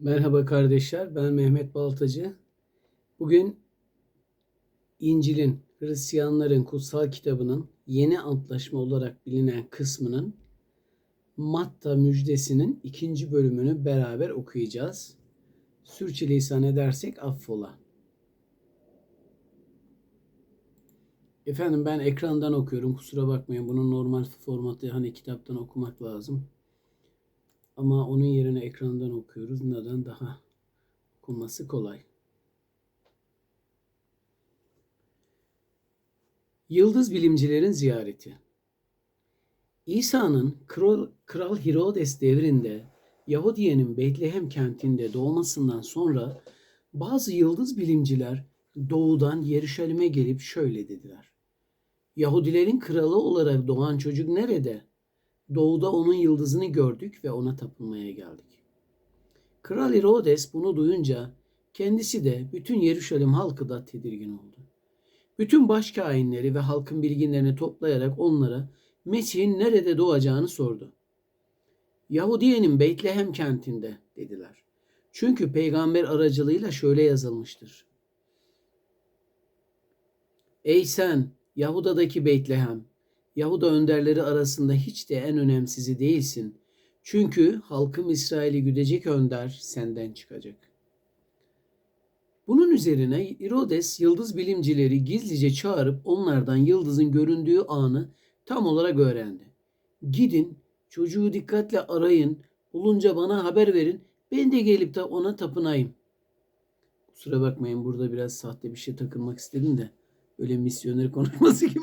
Merhaba kardeşler, ben Mehmet Baltacı. Bugün İncil'in, Hristiyanların kutsal kitabının yeni antlaşma olarak bilinen kısmının Matta müjdesinin ikinci bölümünü beraber okuyacağız. Sürçülisan edersek affola. Efendim ben ekrandan okuyorum. Kusura bakmayın. Bunun normal formatı hani kitaptan okumak lazım. Ama onun yerine ekrandan okuyoruz. Neden? Daha okunması kolay. Yıldız bilimcilerin ziyareti. İsa'nın Kral, Kral Herodes devrinde Yahudiye'nin Beytlehem kentinde doğmasından sonra bazı yıldız bilimciler doğudan Yeruşalim'e gelip şöyle dediler. Yahudilerin kralı olarak doğan çocuk nerede? Doğuda onun yıldızını gördük ve ona tapınmaya geldik. Kral Herodes bunu duyunca kendisi de bütün Yeruşalim halkı da tedirgin oldu. Bütün başkainleri ve halkın bilginlerini toplayarak onlara Mesih'in nerede doğacağını sordu. Yahudiye'nin Beytlehem kentinde dediler. Çünkü peygamber aracılığıyla şöyle yazılmıştır. Ey sen Yahuda'daki Beytlehem, Yahuda önderleri arasında hiç de en önemsizi değilsin. Çünkü halkım İsrail'i güdecek önder senden çıkacak. Bunun üzerine Herodes yıldız bilimcileri gizlice çağırıp onlardan yıldızın göründüğü anı tam olarak öğrendi. Gidin çocuğu dikkatle arayın, bulunca bana haber verin, ben de gelip de ona tapınayım. Kusura bakmayın burada biraz sahte bir şey takılmak istedim de öyle misyoner konuşması gibi.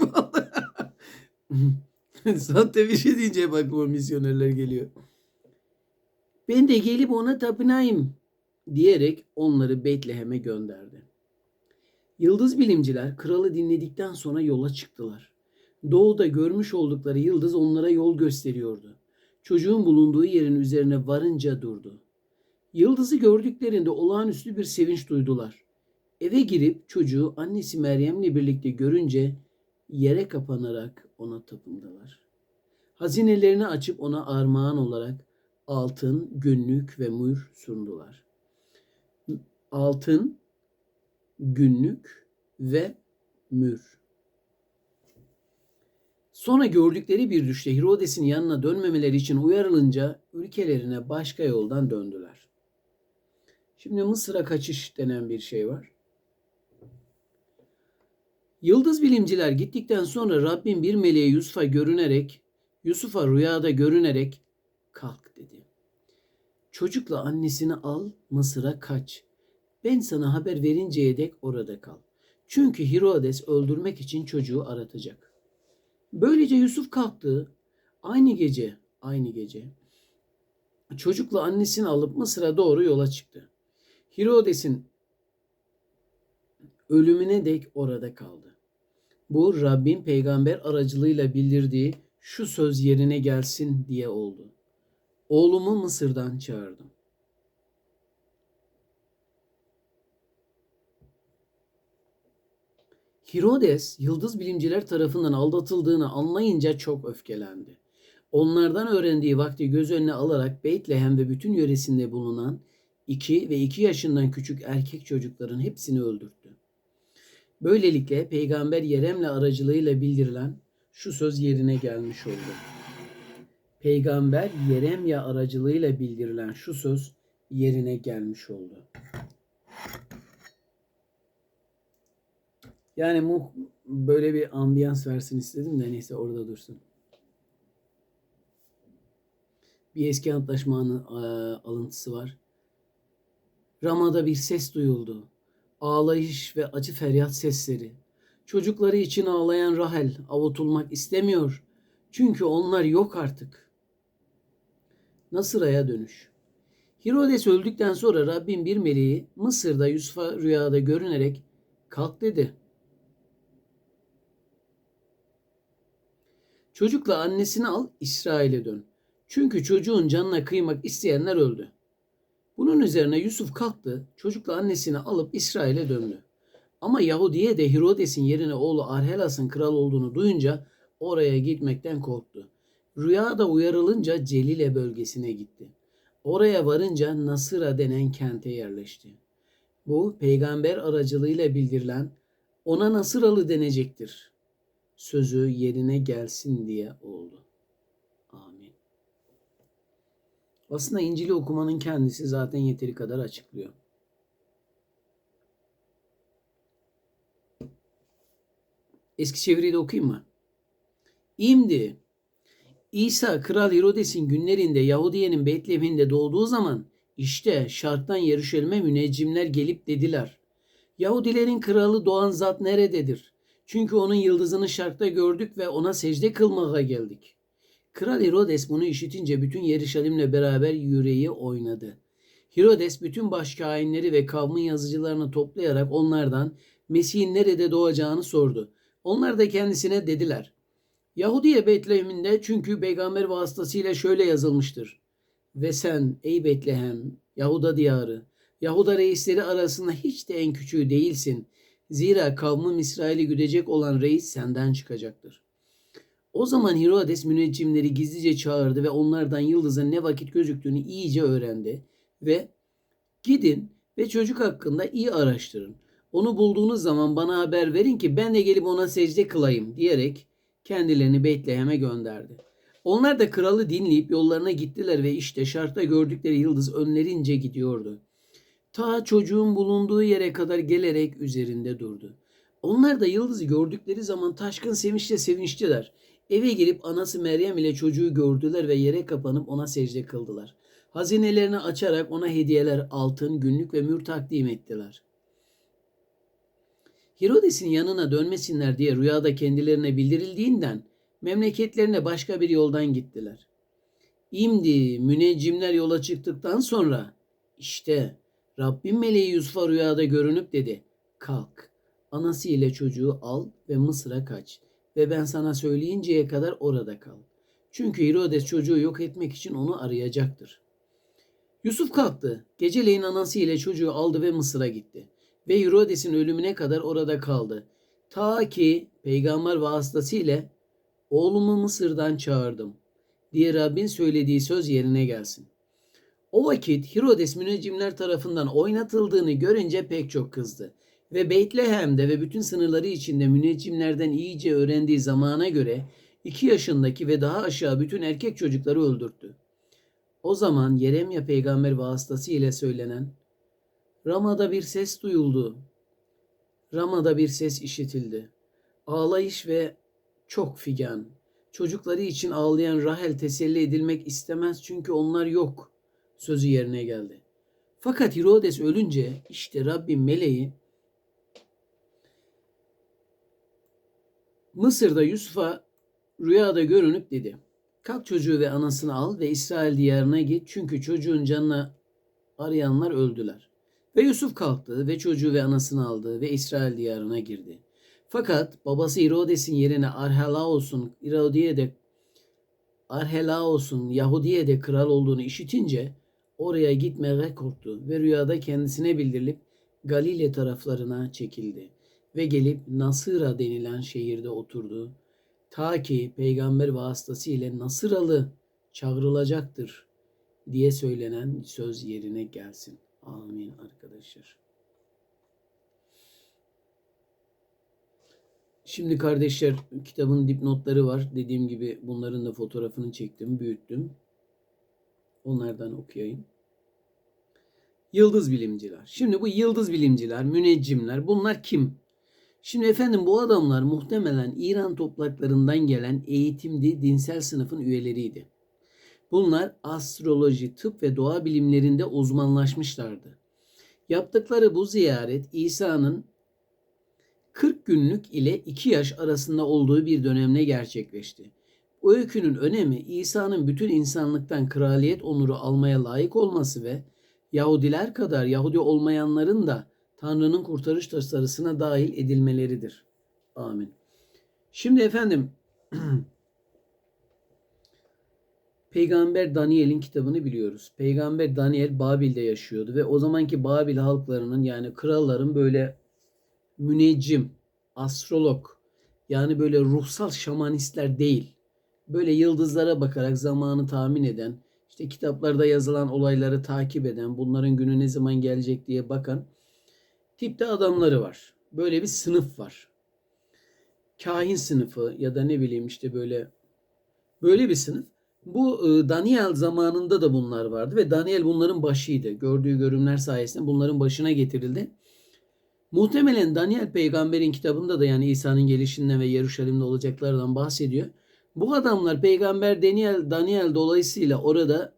Sahte bir şey deyince hep aklıma misyonerler geliyor. Ben de gelip ona tapınayım diyerek onları Betlehem'e gönderdi. Yıldız bilimciler kralı dinledikten sonra yola çıktılar. Doğuda görmüş oldukları yıldız onlara yol gösteriyordu. Çocuğun bulunduğu yerin üzerine varınca durdu. Yıldızı gördüklerinde olağanüstü bir sevinç duydular. Eve girip çocuğu annesi Meryem'le birlikte görünce yere kapanarak ona tapındılar. Hazinelerini açıp ona armağan olarak altın, günlük ve mür sundular. Altın, günlük ve mür. Sonra gördükleri bir düşte Herodes'in yanına dönmemeleri için uyarılınca ülkelerine başka yoldan döndüler. Şimdi Mısır'a kaçış denen bir şey var. Yıldız bilimciler gittikten sonra Rabbin bir meleğe Yusuf'a görünerek, Yusuf'a rüyada görünerek kalk dedi. Çocukla annesini al Mısır'a kaç. Ben sana haber verinceye dek orada kal. Çünkü Herodes öldürmek için çocuğu aratacak. Böylece Yusuf kalktı. Aynı gece, aynı gece çocukla annesini alıp Mısır'a doğru yola çıktı. Herodes'in ölümüne dek orada kaldı. Bu Rabbin peygamber aracılığıyla bildirdiği şu söz yerine gelsin diye oldu. Oğlumu Mısır'dan çağırdım. Herodes yıldız bilimciler tarafından aldatıldığını anlayınca çok öfkelendi. Onlardan öğrendiği vakti göz önüne alarak Beytlehem ve bütün yöresinde bulunan 2 ve 2 yaşından küçük erkek çocukların hepsini öldürttü. Böylelikle peygamber Yerem'le aracılığıyla bildirilen şu söz yerine gelmiş oldu. Peygamber Yeremya aracılığıyla bildirilen şu söz yerine gelmiş oldu. Yani mu böyle bir ambiyans versin istedim de neyse orada dursun. Bir eski antlaşmanın alıntısı var. Ramada bir ses duyuldu ağlayış ve acı feryat sesleri. Çocukları için ağlayan Rahel avutulmak istemiyor. Çünkü onlar yok artık. Nasıra'ya dönüş. Herodes öldükten sonra Rabbin bir meleği Mısır'da Yusuf'a rüyada görünerek kalk dedi. Çocukla annesini al İsrail'e dön. Çünkü çocuğun canına kıymak isteyenler öldü. Bunun üzerine Yusuf kalktı, çocukla annesini alıp İsrail'e döndü. Ama Yahudiye de Herodes'in yerine oğlu Arhelas'ın kral olduğunu duyunca oraya gitmekten korktu. Rüyada uyarılınca Celile bölgesine gitti. Oraya varınca Nasıra denen kente yerleşti. Bu peygamber aracılığıyla bildirilen ona Nasıralı denecektir. Sözü yerine gelsin diye oldu. Amin. Aslında İncil'i okumanın kendisi zaten yeteri kadar açıklıyor. Eski çeviriyi de okuyayım mı? İmdi İsa Kral Herodes'in günlerinde Yahudiye'nin Betlehem'inde doğduğu zaman işte şarktan Yeruşalim'e müneccimler gelip dediler. Yahudilerin kralı doğan zat nerededir? Çünkü onun yıldızını şarkta gördük ve ona secde kılmaya geldik. Kral Herodes bunu işitince bütün Yeruşalim'le beraber yüreği oynadı. Herodes bütün başkainleri ve kavmin yazıcılarını toplayarak onlardan Mesih'in nerede doğacağını sordu. Onlar da kendisine dediler. Yahudiye Betlehem'inde çünkü peygamber vasıtasıyla şöyle yazılmıştır. Ve sen ey Betlehem, Yahuda diyarı, Yahuda reisleri arasında hiç de en küçüğü değilsin. Zira kavmim İsrail'i güdecek olan reis senden çıkacaktır. O zaman Herodes müneccimleri gizlice çağırdı ve onlardan yıldızın ne vakit gözüktüğünü iyice öğrendi ve gidin ve çocuk hakkında iyi araştırın. Onu bulduğunuz zaman bana haber verin ki ben de gelip ona secde kılayım diyerek kendilerini Betlehem'e gönderdi. Onlar da kralı dinleyip yollarına gittiler ve işte şartta gördükleri yıldız önlerince gidiyordu. Ta çocuğun bulunduğu yere kadar gelerek üzerinde durdu. Onlar da yıldızı gördükleri zaman taşkın sevinçle sevinçtiler. Eve girip anası Meryem ile çocuğu gördüler ve yere kapanıp ona secde kıldılar. Hazinelerini açarak ona hediyeler, altın, günlük ve mür takdim ettiler. Herodes'in yanına dönmesinler diye rüyada kendilerine bildirildiğinden memleketlerine başka bir yoldan gittiler. İmdi müneccimler yola çıktıktan sonra işte Rabbim meleği Yusuf'a rüyada görünüp dedi. Kalk, anası ile çocuğu al ve Mısır'a kaç ve ben sana söyleyinceye kadar orada kal. Çünkü Herodes çocuğu yok etmek için onu arayacaktır. Yusuf kalktı, geceleyin anası ile çocuğu aldı ve Mısır'a gitti ve Herodes'in ölümüne kadar orada kaldı. Ta ki peygamber vasıtasıyla oğlumu Mısır'dan çağırdım diye Rabbin söylediği söz yerine gelsin. O vakit Herodes müneccimler tarafından oynatıldığını görünce pek çok kızdı. Ve Beytlehem'de ve bütün sınırları içinde müneccimlerden iyice öğrendiği zamana göre iki yaşındaki ve daha aşağı bütün erkek çocukları öldürttü. O zaman Yeremya peygamber vasıtasıyla söylenen Rama'da bir ses duyuldu. Rama'da bir ses işitildi. Ağlayış ve çok figan. Çocukları için ağlayan Rahel teselli edilmek istemez çünkü onlar yok. Sözü yerine geldi. Fakat Herodes ölünce işte Rabbim meleği Mısır'da Yusuf'a rüyada görünüp dedi. Kalk çocuğu ve anasını al ve İsrail diyarına git çünkü çocuğun canına arayanlar öldüler. Ve Yusuf kalktı ve çocuğu ve anasını aldı ve İsrail diyarına girdi. Fakat babası Herodes'in yerine Arhelaos'un Herodiye'de Arhelaos'un Yahudiye'de kral olduğunu işitince oraya gitmeye korktu ve rüyada kendisine bildirilip Galile taraflarına çekildi ve gelip Nasıra denilen şehirde oturdu. Ta ki peygamber vasıtasıyla Nasıralı çağrılacaktır diye söylenen söz yerine gelsin. Amin arkadaşlar. Şimdi kardeşler kitabın dipnotları var. Dediğim gibi bunların da fotoğrafını çektim, büyüttüm. Onlardan okuyayım. Yıldız bilimciler. Şimdi bu yıldız bilimciler, müneccimler bunlar kim? Şimdi efendim bu adamlar muhtemelen İran topraklarından gelen eğitimli dinsel sınıfın üyeleriydi. Bunlar astroloji, tıp ve doğa bilimlerinde uzmanlaşmışlardı. Yaptıkları bu ziyaret İsa'nın 40 günlük ile 2 yaş arasında olduğu bir dönemde gerçekleşti. Bu öykünün önemi İsa'nın bütün insanlıktan kraliyet onuru almaya layık olması ve Yahudiler kadar Yahudi olmayanların da Tanrı'nın kurtarış tasarısına dahil edilmeleridir. Amin. Şimdi efendim Peygamber Daniel'in kitabını biliyoruz. Peygamber Daniel Babil'de yaşıyordu ve o zamanki Babil halklarının yani kralların böyle müneccim, astrolog yani böyle ruhsal şamanistler değil. Böyle yıldızlara bakarak zamanı tahmin eden, işte kitaplarda yazılan olayları takip eden, bunların günü ne zaman gelecek diye bakan tipte adamları var. Böyle bir sınıf var. Kahin sınıfı ya da ne bileyim işte böyle böyle bir sınıf. Bu e, Daniel zamanında da bunlar vardı ve Daniel bunların başıydı. Gördüğü görünümler sayesinde bunların başına getirildi. Muhtemelen Daniel peygamberin kitabında da yani İsa'nın gelişinden ve Yeruşalim'de olacaklardan bahsediyor. Bu adamlar peygamber Daniel, Daniel dolayısıyla orada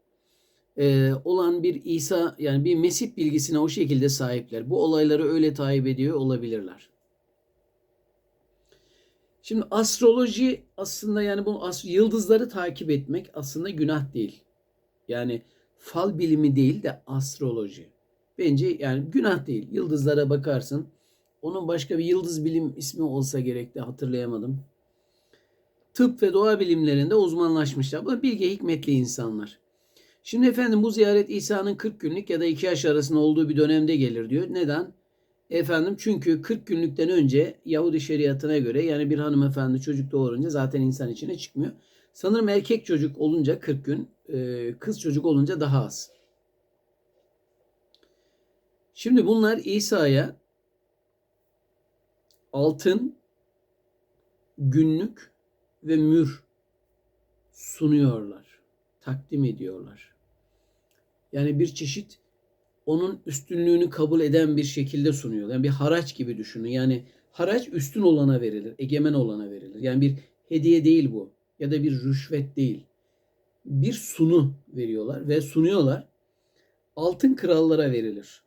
e, olan bir İsa yani bir Mesih bilgisine o şekilde sahipler. Bu olayları öyle takip ediyor olabilirler. Şimdi astroloji aslında yani bu yıldızları takip etmek aslında günah değil. Yani fal bilimi değil de astroloji. Bence yani günah değil. Yıldızlara bakarsın. Onun başka bir yıldız bilim ismi olsa gerek de hatırlayamadım. Tıp ve doğa bilimlerinde uzmanlaşmışlar. Bu bilge hikmetli insanlar. Şimdi efendim bu ziyaret İsa'nın 40 günlük ya da 2 yaş arasında olduğu bir dönemde gelir diyor. Neden? Efendim çünkü 40 günlükten önce Yahudi şeriatına göre yani bir hanımefendi çocuk doğurunca zaten insan içine çıkmıyor. Sanırım erkek çocuk olunca 40 gün, kız çocuk olunca daha az. Şimdi bunlar İsa'ya altın, günlük ve mür sunuyorlar. Takdim ediyorlar. Yani bir çeşit onun üstünlüğünü kabul eden bir şekilde sunuyor. Yani bir haraç gibi düşünün. Yani haraç üstün olana verilir, egemen olana verilir. Yani bir hediye değil bu ya da bir rüşvet değil. Bir sunu veriyorlar ve sunuyorlar. Altın krallara verilir.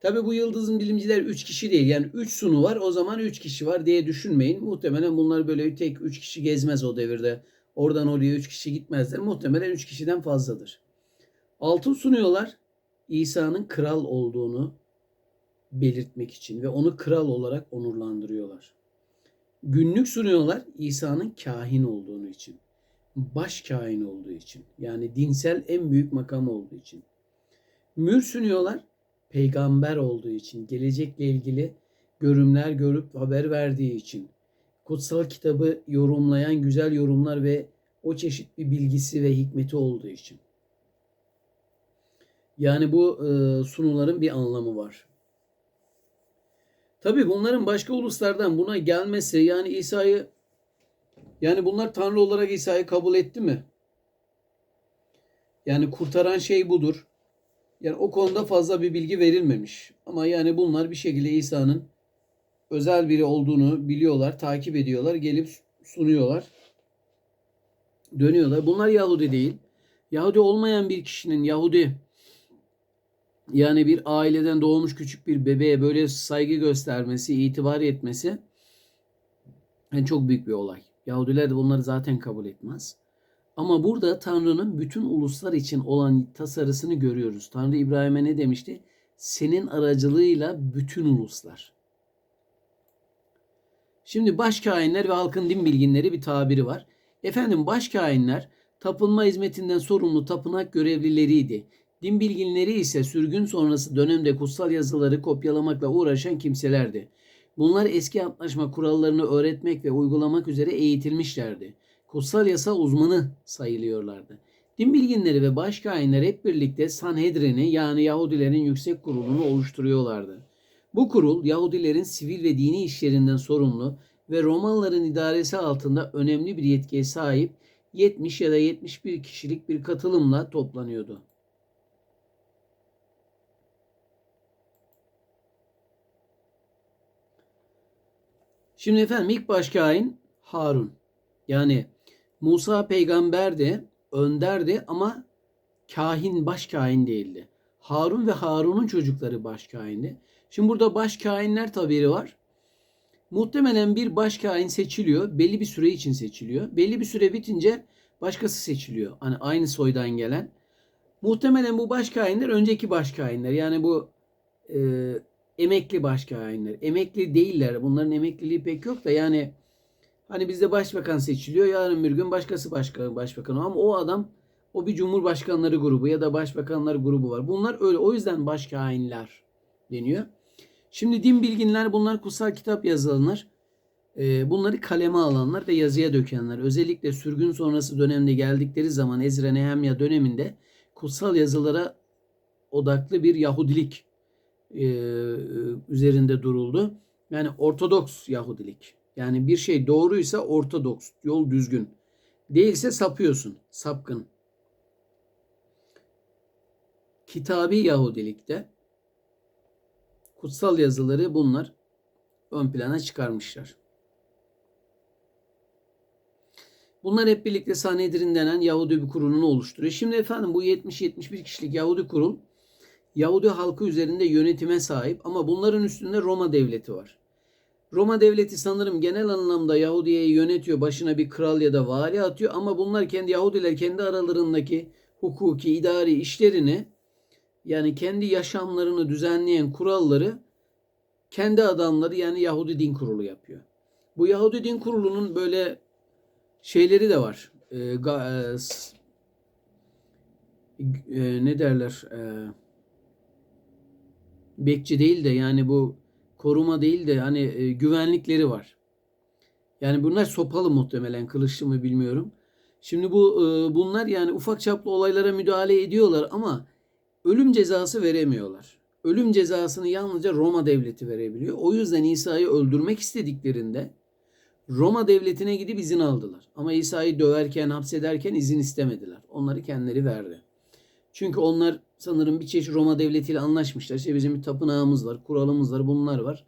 Tabi bu yıldızın bilimciler 3 kişi değil. Yani 3 sunu var o zaman 3 kişi var diye düşünmeyin. Muhtemelen bunlar böyle tek 3 kişi gezmez o devirde. Oradan oraya 3 kişi gitmezler. Muhtemelen 3 kişiden fazladır. Altın sunuyorlar. İsa'nın kral olduğunu belirtmek için ve onu kral olarak onurlandırıyorlar. Günlük sunuyorlar İsa'nın kahin olduğunu için. Baş kahin olduğu için. Yani dinsel en büyük makam olduğu için. Mür sunuyorlar peygamber olduğu için, gelecekle ilgili görümler görüp haber verdiği için, kutsal kitabı yorumlayan güzel yorumlar ve o çeşit bir bilgisi ve hikmeti olduğu için. Yani bu e, sunuların bir anlamı var. Tabi bunların başka uluslardan buna gelmesi yani İsa'yı yani bunlar Tanrı olarak İsa'yı kabul etti mi? Yani kurtaran şey budur. Yani o konuda fazla bir bilgi verilmemiş. Ama yani bunlar bir şekilde İsa'nın özel biri olduğunu biliyorlar, takip ediyorlar, gelip sunuyorlar. Dönüyorlar. Bunlar Yahudi değil. Yahudi olmayan bir kişinin Yahudi yani bir aileden doğmuş küçük bir bebeğe böyle saygı göstermesi, itibar etmesi yani çok büyük bir olay. Yahudiler de bunları zaten kabul etmez. Ama burada Tanrı'nın bütün uluslar için olan tasarısını görüyoruz. Tanrı İbrahim'e ne demişti? Senin aracılığıyla bütün uluslar. Şimdi başkainler ve halkın din bilginleri bir tabiri var. Efendim başkainler tapınma hizmetinden sorumlu tapınak görevlileriydi. Din bilginleri ise sürgün sonrası dönemde kutsal yazıları kopyalamakla uğraşan kimselerdi. Bunlar eski antlaşma kurallarını öğretmek ve uygulamak üzere eğitilmişlerdi kutsal yasa uzmanı sayılıyorlardı. Din bilginleri ve başkainler hep birlikte Sanhedrin'i yani Yahudilerin yüksek kurulunu oluşturuyorlardı. Bu kurul Yahudilerin sivil ve dini işlerinden sorumlu ve Romalıların idaresi altında önemli bir yetkiye sahip 70 ya da 71 kişilik bir katılımla toplanıyordu. Şimdi efendim ilk başkain Harun. Yani Musa peygamberdi, önderdi ama kahin, baş kahin değildi. Harun ve Harun'un çocukları baş kahindi. Şimdi burada baş kahinler tabiri var. Muhtemelen bir baş kahin seçiliyor. Belli bir süre için seçiliyor. Belli bir süre bitince başkası seçiliyor. Hani aynı soydan gelen. Muhtemelen bu baş kahinler önceki baş kahinler. Yani bu e, emekli baş kahinler. Emekli değiller. Bunların emekliliği pek yok da yani Hani bizde başbakan seçiliyor. Yarın bir gün başkası başkan, başbakan ama o adam o bir cumhurbaşkanları grubu ya da başbakanlar grubu var. Bunlar öyle. O yüzden başkainler deniyor. Şimdi din bilginler bunlar kutsal kitap yazılanlar. E, bunları kaleme alanlar ve yazıya dökenler. Özellikle sürgün sonrası dönemde geldikleri zaman Ezra Nehemya döneminde kutsal yazılara odaklı bir Yahudilik e, üzerinde duruldu. Yani Ortodoks Yahudilik. Yani bir şey doğruysa Ortodoks, yol düzgün. Değilse sapıyorsun, sapkın. Kitabi Yahudilikte kutsal yazıları bunlar ön plana çıkarmışlar. Bunlar hep birlikte Sanhedrin denen Yahudi bir kurulunu oluşturuyor. Şimdi efendim bu 70-71 kişilik Yahudi kurul Yahudi halkı üzerinde yönetime sahip ama bunların üstünde Roma devleti var. Roma devleti sanırım genel anlamda Yahudiye'yi yönetiyor. Başına bir kral ya da vali atıyor ama bunlar kendi Yahudiler kendi aralarındaki hukuki, idari işlerini yani kendi yaşamlarını düzenleyen kuralları kendi adamları yani Yahudi din kurulu yapıyor. Bu Yahudi din kurulunun böyle şeyleri de var. Ee, e, e, ne derler? E, bekçi değil de yani bu koruma değil de hani e, güvenlikleri var. Yani bunlar sopalı muhtemelen kılıçlı mı bilmiyorum. Şimdi bu e, bunlar yani ufak çaplı olaylara müdahale ediyorlar ama ölüm cezası veremiyorlar. Ölüm cezasını yalnızca Roma devleti verebiliyor. O yüzden İsa'yı öldürmek istediklerinde Roma devletine gidip izin aldılar. Ama İsa'yı döverken, hapsederken izin istemediler. Onları kendileri verdi. Çünkü onlar sanırım bir çeşit Roma devletiyle anlaşmışlar. İşte bizim bir tapınağımız var, kuralımız var, bunlar var.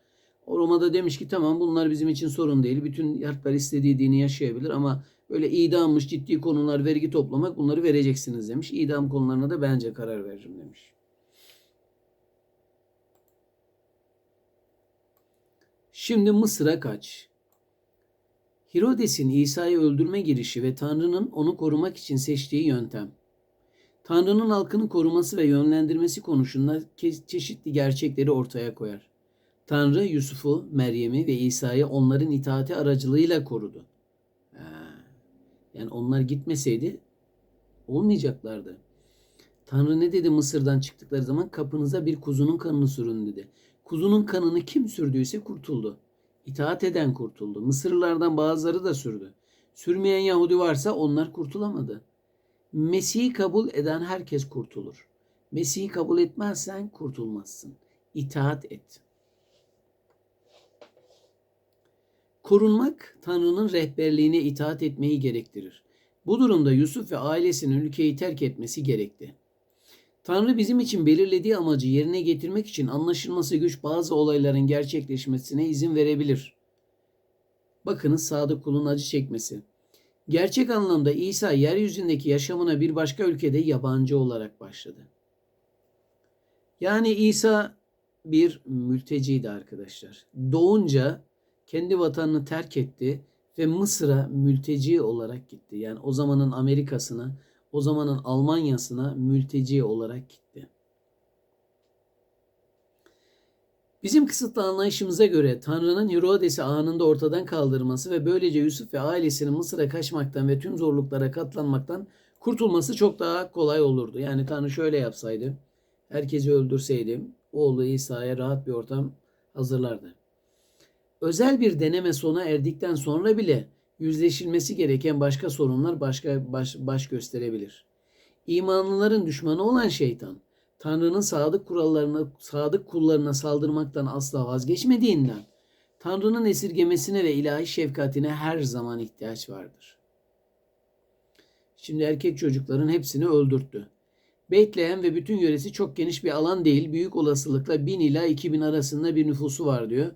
O Roma'da demiş ki tamam bunlar bizim için sorun değil. Bütün yurtlar istediği dini yaşayabilir ama böyle idammış, ciddi konular, vergi toplamak bunları vereceksiniz demiş. İdam konularına da bence karar veririm demiş. Şimdi Mısır'a kaç. Hirodes'in İsa'yı öldürme girişi ve Tanrı'nın onu korumak için seçtiği yöntem. Tanrı'nın halkını koruması ve yönlendirmesi konusunda çeşitli gerçekleri ortaya koyar. Tanrı Yusuf'u, Meryem'i ve İsa'yı onların itaati aracılığıyla korudu. Yani onlar gitmeseydi olmayacaklardı. Tanrı ne dedi Mısır'dan çıktıkları zaman? Kapınıza bir kuzunun kanını sürün dedi. Kuzunun kanını kim sürdüyse kurtuldu. İtaat eden kurtuldu. Mısırlılardan bazıları da sürdü. Sürmeyen Yahudi varsa onlar kurtulamadı. Mesih'i kabul eden herkes kurtulur. Mesih'i kabul etmezsen kurtulmazsın. İtaat et. Korunmak Tanrı'nın rehberliğine itaat etmeyi gerektirir. Bu durumda Yusuf ve ailesinin ülkeyi terk etmesi gerekti. Tanrı bizim için belirlediği amacı yerine getirmek için anlaşılması güç bazı olayların gerçekleşmesine izin verebilir. Bakınız sadık kulun acı çekmesi. Gerçek anlamda İsa yeryüzündeki yaşamına bir başka ülkede yabancı olarak başladı. Yani İsa bir mülteciydi arkadaşlar. Doğunca kendi vatanını terk etti ve Mısır'a mülteci olarak gitti. Yani o zamanın Amerika'sına, o zamanın Almanya'sına mülteci olarak gitti. Bizim kısıtlı anlayışımıza göre Tanrı'nın Herodes'i anında ortadan kaldırması ve böylece Yusuf ve ailesinin Mısır'a kaçmaktan ve tüm zorluklara katlanmaktan kurtulması çok daha kolay olurdu. Yani Tanrı şöyle yapsaydı, herkesi öldürseydi, oğlu İsa'ya rahat bir ortam hazırlardı. Özel bir deneme sona erdikten sonra bile yüzleşilmesi gereken başka sorunlar başka baş, baş gösterebilir. İmanlıların düşmanı olan şeytan, Tanrı'nın sadık kurallarına, sadık kullarına saldırmaktan asla vazgeçmediğinden, Tanrı'nın esirgemesine ve ilahi şefkatine her zaman ihtiyaç vardır. Şimdi erkek çocukların hepsini öldürttü. Beytlehem ve bütün yöresi çok geniş bir alan değil, büyük olasılıkla 1000 ila 2000 arasında bir nüfusu var diyor.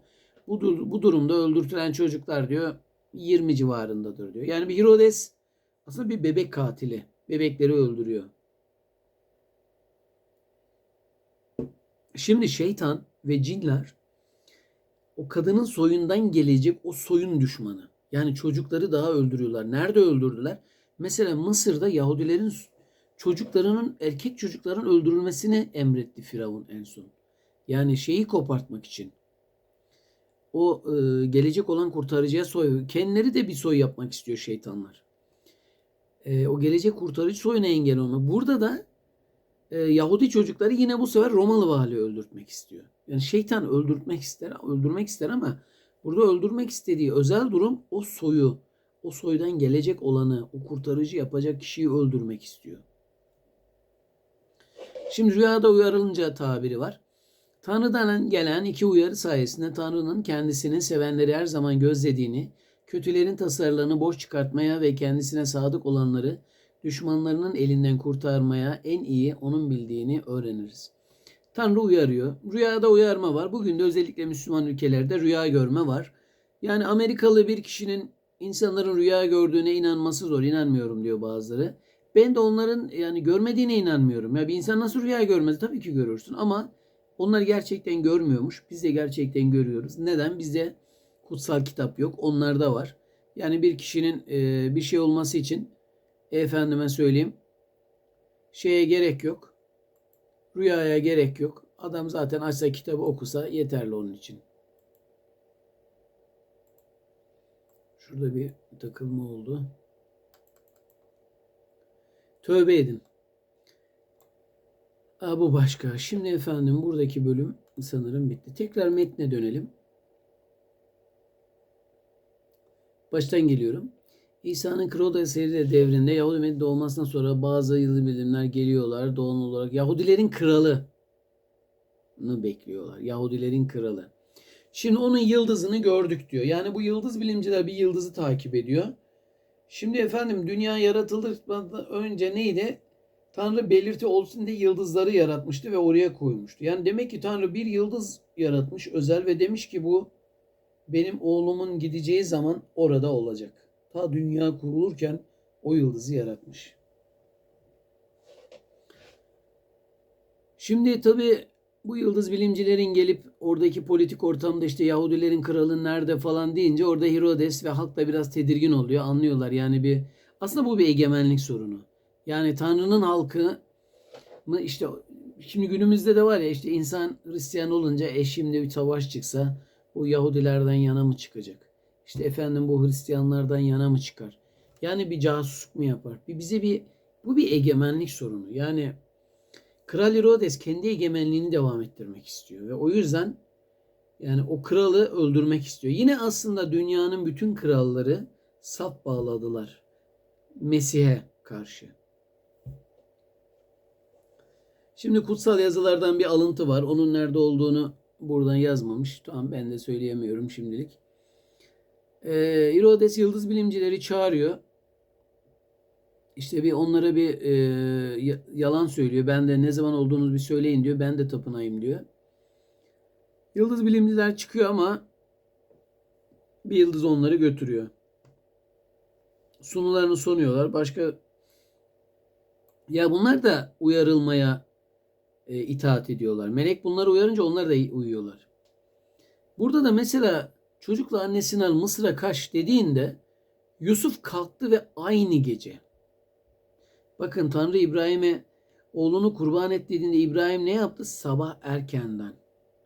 Bu, bu durumda öldürtülen çocuklar diyor 20 civarındadır diyor. Yani bir Herodes aslında bir bebek katili. Bebekleri öldürüyor. Şimdi şeytan ve cinler o kadının soyundan gelecek o soyun düşmanı. Yani çocukları daha öldürüyorlar. Nerede öldürdüler? Mesela Mısır'da Yahudilerin çocuklarının erkek çocukların öldürülmesini emretti Firavun en son. Yani şeyi kopartmak için. O e, gelecek olan kurtarıcıya soy. Kendileri de bir soy yapmak istiyor şeytanlar. E, o gelecek kurtarıcı soyuna engel olmak. Burada da e, Yahudi çocukları yine bu sefer Romalı vali öldürtmek istiyor. Yani şeytan öldürtmek ister, öldürmek ister ama Burada öldürmek istediği özel durum o soyu, o soydan gelecek olanı, o kurtarıcı yapacak kişiyi öldürmek istiyor. Şimdi rüyada uyarılınca tabiri var. Tanrı'dan gelen iki uyarı sayesinde Tanrı'nın kendisinin sevenleri her zaman gözlediğini, kötülerin tasarılarını boş çıkartmaya ve kendisine sadık olanları düşmanlarının elinden kurtarmaya en iyi onun bildiğini öğreniriz. Tanrı uyarıyor. Rüyada uyarma var. Bugün de özellikle Müslüman ülkelerde rüya görme var. Yani Amerikalı bir kişinin insanların rüya gördüğüne inanması zor. İnanmıyorum diyor bazıları. Ben de onların yani görmediğine inanmıyorum. Ya bir insan nasıl rüya görmez? Tabii ki görürsün ama onlar gerçekten görmüyormuş. Biz de gerçekten görüyoruz. Neden? Bizde kutsal kitap yok. Onlarda var. Yani bir kişinin e, bir şey olması için efendime söyleyeyim şeye gerek yok. Rüyaya gerek yok. Adam zaten açsa kitabı okusa yeterli onun için. Şurada bir takılma oldu. Tövbe edin. Aa, bu başka. Şimdi efendim buradaki bölüm sanırım bitti. Tekrar metne dönelim. Baştan geliyorum. İsa'nın Kroda eseri devrinde Yahudi Medine doğmasından sonra bazı yıldız bilimler geliyorlar. Doğal olarak Yahudilerin kralı bekliyorlar. Yahudilerin kralı. Şimdi onun yıldızını gördük diyor. Yani bu yıldız bilimciler bir yıldızı takip ediyor. Şimdi efendim dünya yaratıldıktan önce neydi? Tanrı belirti olsun diye yıldızları yaratmıştı ve oraya koymuştu. Yani demek ki Tanrı bir yıldız yaratmış özel ve demiş ki bu benim oğlumun gideceği zaman orada olacak. Ta dünya kurulurken o yıldızı yaratmış. Şimdi tabi bu yıldız bilimcilerin gelip oradaki politik ortamda işte Yahudilerin kralı nerede falan deyince orada Herodes ve halk da biraz tedirgin oluyor. Anlıyorlar yani bir aslında bu bir egemenlik sorunu. Yani Tanrı'nın halkı mı işte şimdi günümüzde de var ya işte insan Hristiyan olunca e şimdi bir savaş çıksa bu Yahudilerden yana mı çıkacak? İşte efendim bu Hristiyanlardan yana mı çıkar? Yani bir casusluk mu yapar? Bir bize bir bu bir egemenlik sorunu. Yani Kral Herodes kendi egemenliğini devam ettirmek istiyor ve o yüzden yani o kralı öldürmek istiyor. Yine aslında dünyanın bütün kralları saf bağladılar Mesih'e karşı. Şimdi kutsal yazılardan bir alıntı var. Onun nerede olduğunu buradan yazmamış. Tamam ben de söyleyemiyorum şimdilik. Ee, Herodes yıldız bilimcileri çağırıyor. İşte bir onlara bir e, yalan söylüyor. Ben de ne zaman olduğunuzu bir söyleyin diyor. Ben de tapınayım diyor. Yıldız bilimciler çıkıyor ama bir yıldız onları götürüyor. Sunularını sunuyorlar. Başka ya bunlar da uyarılmaya e, itaat ediyorlar. Melek bunları uyarınca onlar da uyuyorlar. Burada da mesela çocukla annesini al Mısır'a kaç dediğinde Yusuf kalktı ve aynı gece Bakın Tanrı İbrahim'e oğlunu kurban et dediğinde İbrahim ne yaptı? Sabah erkenden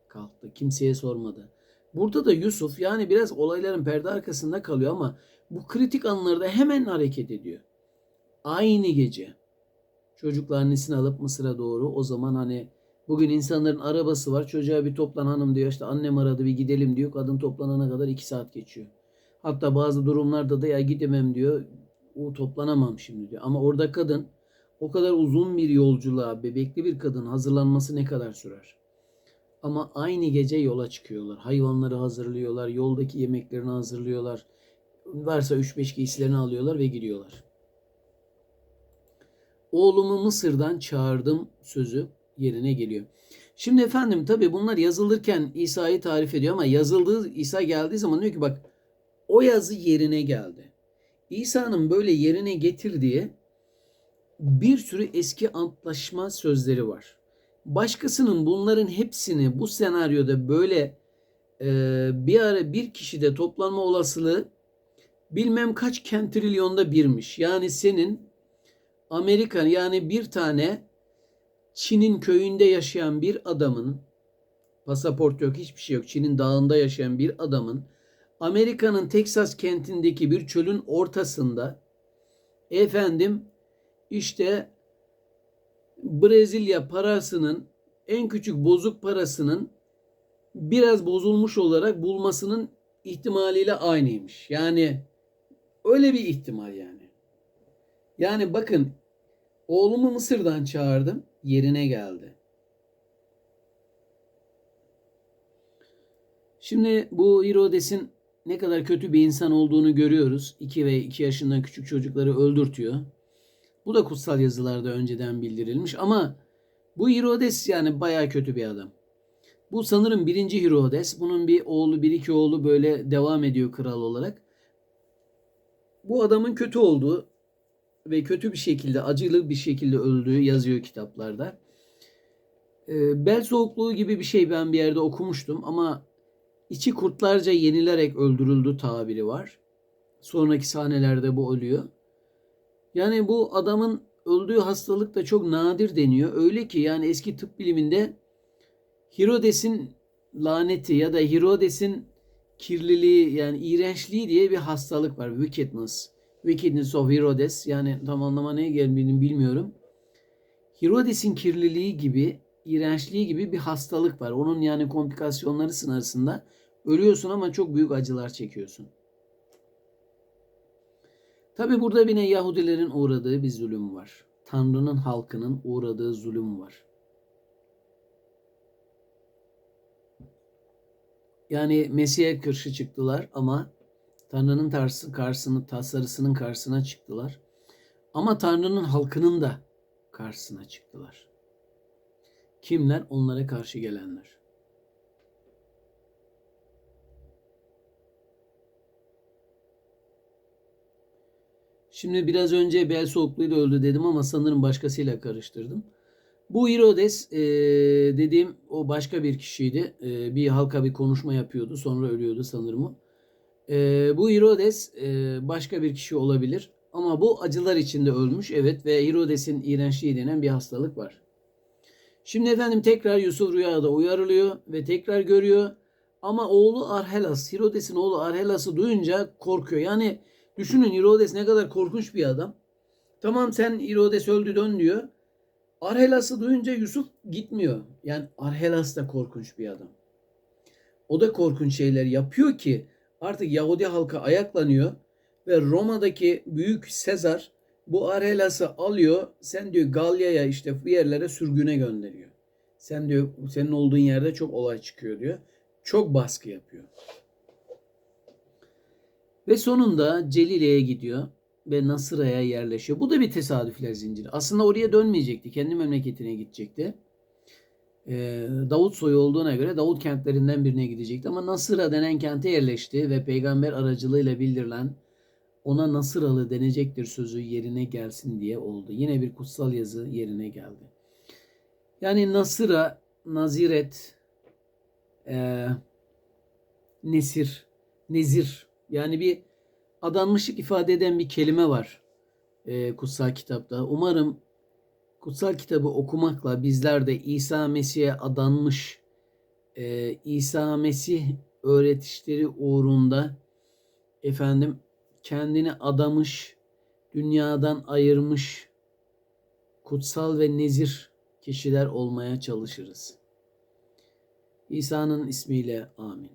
kalktı. Kimseye sormadı. Burada da Yusuf yani biraz olayların perde arkasında kalıyor ama bu kritik anlarda hemen hareket ediyor. Aynı gece çocukla annesini alıp Mısır'a doğru o zaman hani bugün insanların arabası var çocuğa bir toplan hanım diyor işte annem aradı bir gidelim diyor kadın toplanana kadar iki saat geçiyor. Hatta bazı durumlarda da ya gidemem diyor o toplanamam şimdi diyor. Ama orada kadın o kadar uzun bir yolculuğa bebekli bir kadın hazırlanması ne kadar sürer? Ama aynı gece yola çıkıyorlar. Hayvanları hazırlıyorlar, yoldaki yemeklerini hazırlıyorlar. Varsa 3-5 giysilerini alıyorlar ve gidiyorlar. Oğlumu Mısır'dan çağırdım sözü yerine geliyor. Şimdi efendim tabi bunlar yazılırken İsa'yı tarif ediyor ama yazıldığı İsa geldiği zaman diyor ki bak o yazı yerine geldi. İsa'nın böyle yerine getirdiği bir sürü eski antlaşma sözleri var. Başkasının bunların hepsini bu senaryoda böyle e, bir ara bir kişide toplanma olasılığı bilmem kaç kentrilyonda birmiş. Yani senin Amerika yani bir tane Çin'in köyünde yaşayan bir adamın pasaport yok hiçbir şey yok. Çin'in dağında yaşayan bir adamın Amerika'nın Texas kentindeki bir çölün ortasında efendim işte Brezilya parasının en küçük bozuk parasının biraz bozulmuş olarak bulmasının ihtimaliyle aynıymış. Yani öyle bir ihtimal yani. Yani bakın oğlumu Mısır'dan çağırdım yerine geldi. Şimdi bu Herodes'in ne kadar kötü bir insan olduğunu görüyoruz. 2 ve 2 yaşından küçük çocukları öldürtüyor. Bu da kutsal yazılarda önceden bildirilmiş ama bu Herodes yani bayağı kötü bir adam. Bu sanırım birinci Herodes. Bunun bir oğlu, bir iki oğlu böyle devam ediyor kral olarak. Bu adamın kötü olduğu ve kötü bir şekilde, acılı bir şekilde öldüğü yazıyor kitaplarda. Ee, bel soğukluğu gibi bir şey ben bir yerde okumuştum ama içi kurtlarca yenilerek öldürüldü tabiri var. Sonraki sahnelerde bu oluyor. Yani bu adamın öldüğü hastalık da çok nadir deniyor. Öyle ki yani eski tıp biliminde Herodes'in laneti ya da Herodes'in kirliliği yani iğrençliği diye bir hastalık var. Wickedness. Wickedness of Herodes yani tam anlama neye geldiğini bilmiyorum. Herodes'in kirliliği gibi, iğrençliği gibi bir hastalık var. Onun yani komplikasyonları sınırında ölüyorsun ama çok büyük acılar çekiyorsun. Tabi burada yine Yahudilerin uğradığı bir zulüm var. Tanrı'nın halkının uğradığı zulüm var. Yani Mesih'e karşı çıktılar ama Tanrı'nın tarsı karşısına, tasarısının karşısına çıktılar. Ama Tanrı'nın halkının da karşısına çıktılar. Kimler? Onlara karşı gelenler. Şimdi biraz önce bel soğukluğuyla öldü dedim ama sanırım başkasıyla karıştırdım. Bu Herodes e, dediğim o başka bir kişiydi. E, bir halka bir konuşma yapıyordu. Sonra ölüyordu sanırım o. E, bu Herodes e, başka bir kişi olabilir. Ama bu acılar içinde ölmüş. Evet ve Herodes'in iğrençliği denen bir hastalık var. Şimdi efendim tekrar Yusuf rüyada uyarılıyor ve tekrar görüyor. Ama oğlu Arhelas, Herodes'in oğlu Arhelas'ı duyunca korkuyor. Yani düşünün Herodes ne kadar korkunç bir adam. Tamam sen Herodes öldü dön diyor. Arhelas'ı duyunca Yusuf gitmiyor. Yani Arhelas da korkunç bir adam. O da korkunç şeyler yapıyor ki artık Yahudi halka ayaklanıyor ve Roma'daki büyük Sezar bu Arhelas'ı alıyor. Sen diyor Galya'ya işte bu yerlere sürgüne gönderiyor. Sen diyor senin olduğun yerde çok olay çıkıyor diyor. Çok baskı yapıyor. Ve sonunda Celile'ye gidiyor ve Nasıra'ya yerleşiyor. Bu da bir tesadüfler zinciri. Aslında oraya dönmeyecekti. Kendi memleketine gidecekti. Ee, Davut soyu olduğuna göre Davut kentlerinden birine gidecekti. Ama Nasıra denen kente yerleşti ve peygamber aracılığıyla bildirilen ona Nasıralı denecektir sözü yerine gelsin diye oldu. Yine bir kutsal yazı yerine geldi. Yani Nasıra, Naziret, e, Nesir, Nezir yani bir adanmışlık ifade eden bir kelime var e, kutsal kitapta. Umarım kutsal kitabı okumakla bizler de İsa Mesih'e adanmış, e, İsa Mesih öğretişleri uğrunda efendim kendini adamış, dünyadan ayırmış, kutsal ve nezir kişiler olmaya çalışırız. İsa'nın ismiyle amin.